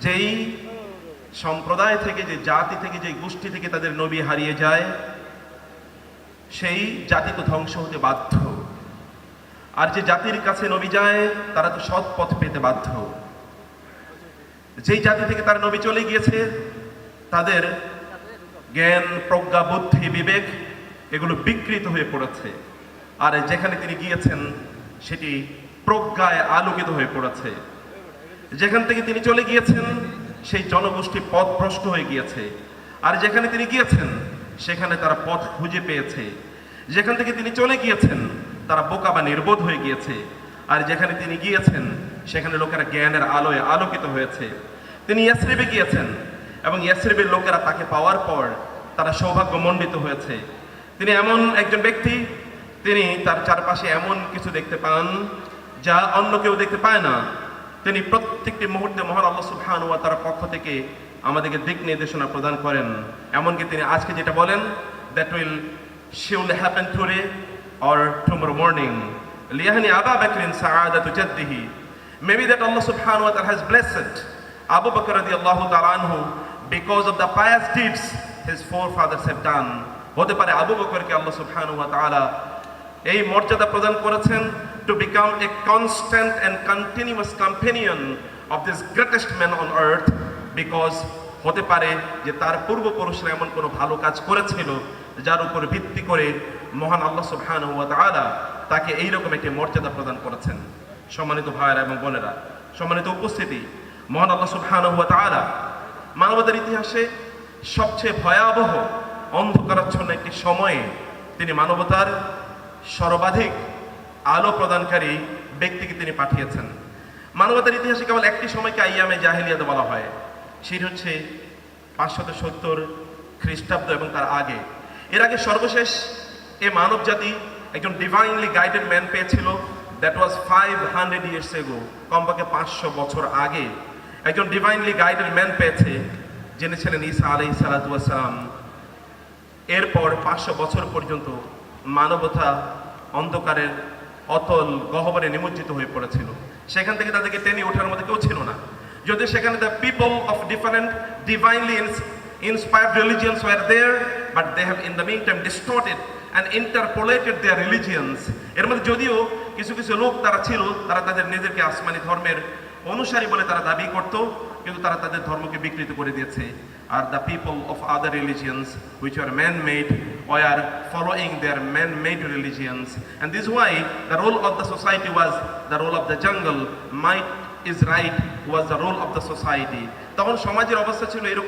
যেই সম্প্রদায় থেকে, যে জাতি থেকে, যে গোষ্ঠী থেকে তাদের নবী হারিয়ে যায়, সেই জাতি তো ধ্বংস হতে বাধ্য। আর যে জাতির কাছে নবী যায়, তারা তো সৎ পথ পেতে বাধ্য। যেই জাতি থেকে তার নবী চলে গিয়েছে, তাদের জ্ঞান, প্রজ্ঞা, বুদ্ধি, বিবেক এগুলো বিকৃত হয়ে পড়েছে। আর যেখানে তিনি গিয়েছেন, সেটি প্রজ্ঞায় আলোকিত হয়ে পড়েছে। যেখান থেকে তিনি চলে গিয়েছেন, সেই জনগোষ্ঠী পথ ভ্রষ্ট হয়ে গিয়েছে। আর যেখানে তিনি গিয়েছেন, সেখানে তারা পথ খুঁজে পেয়েছে। যেখান থেকে তিনি চলে গিয়েছেন, তারা বোকা বা নির্বোধ হয়ে গিয়েছে। আর যেখানে তিনি গিয়েছেন, সেখানে লোকেরা জ্ঞানের আলোয় আলোকিত হয়েছে। তিনি ইয়াসরিবে গিয়েছেন, এবং ইয়াসরিবের লোকেরা তাকে পাওয়ার পর তারা সৌভাগ্যমণ্ডিত হয়েছে। তিনি এমন একজন ব্যক্তি, তিনি তার চারপাশে এমন কিছু দেখতে পান যা অন্য কেউ দেখতে পায় না। তিনি প্রত্যেকটি মুহূর্তে মহান আল্লাহ সুবহান ওয়া তার পক্ষ থেকে আমাদেরকে দিক নির্দেশনা প্রদান করেন। এমনকি তিনি আজকে যেটা বলেন that will surely happen today or tomorrow morning লিয়াহানি আবা বাকরিন সাআদাতু জাদ্দিহি। Maybe that Allah subhanahu wa ta'ala has blessed Abu Bakr radiallahu ta'ala anhu because of the pious deeds his forefathers have done হতে পারে আবু বকরকে আল্লাহ সুবহানাহু ওয়া তাআলা এই মর্যাদা প্রদান করেছেন। To become a constant and continuous companion of this greatest man on earth because হতে পারে যে তার পূর্বপুরুষরা এমন কোনো ভালো কাজ করেছিল যার উপর ভিত্তি করে মহান আল্লাহ সুবহানাহু ওয়া তাআলা তাকে এইরকম একটি মর্যাদা প্রদান করেছেন। সম্মানিত ভাইয়েরা এবং বোনেরা, সম্মানিত উপস্থিতি, মহান আল্লাহ সুবহানাহু ওয়া তাআলা মানবতার ইতিহাসে সবচেয়ে ভয়াবহ, অন্ধকারাচ্ছন্ন একটি সময়ে তিনি মানবতার সর্বাধিক আলো প্রদানকারী ব্যক্তিকে তিনি পাঠিয়েছেন। মানবতার ইতিহাসে কেবল একটি সময়কে আইয়ামে জাহেলিয়াতে বলা হয়। সেটি হচ্ছে পাঁচশত সত্তর খ্রিস্টাব্দ এবং তার আগে। এর আগে সর্বশেষ এ মানব জাতি একজন ডিভাইনলি গাইডেড ম্যান পেয়েছিল। That was five hundred years ago কমপক্ষে পাঁচশো বছর আগে। একজন ডিভাইনলি গাইডেড ম্যান পেয়েছে যিনি ছিলেন ঈসা আলাই সালাতাম এরপর পাঁচশো বছর পর্যন্ত মানবতা অন্ধকারের অতল গহ্বরে নিমজ্জিত হয়ে পড়েছিল। সেখান থেকে তাদেরকে টেনে ওঠার মধ্যে কেউ ছিল না। যদি সেখানে the people of different divinely inspired religions were there, but they have in the meantime distorted and interpolated their religions. এর মধ্যে যদিও কিছু কিছু লোক তারা ছিল, তারা তাদের নিজেদেরকে আসমানি ধর্মের অনুসারী বলে তারা দাবি করত। কিন্তু তারা তাদের ধর্মকে বিকৃত করে দিয়েছে। আর the people of other religions which are man made why are following their man made religions and this why the rule of the society was the rule of the jungle might is right was the rule of the society তখন সমাজের অবস্থা ছিল এরকম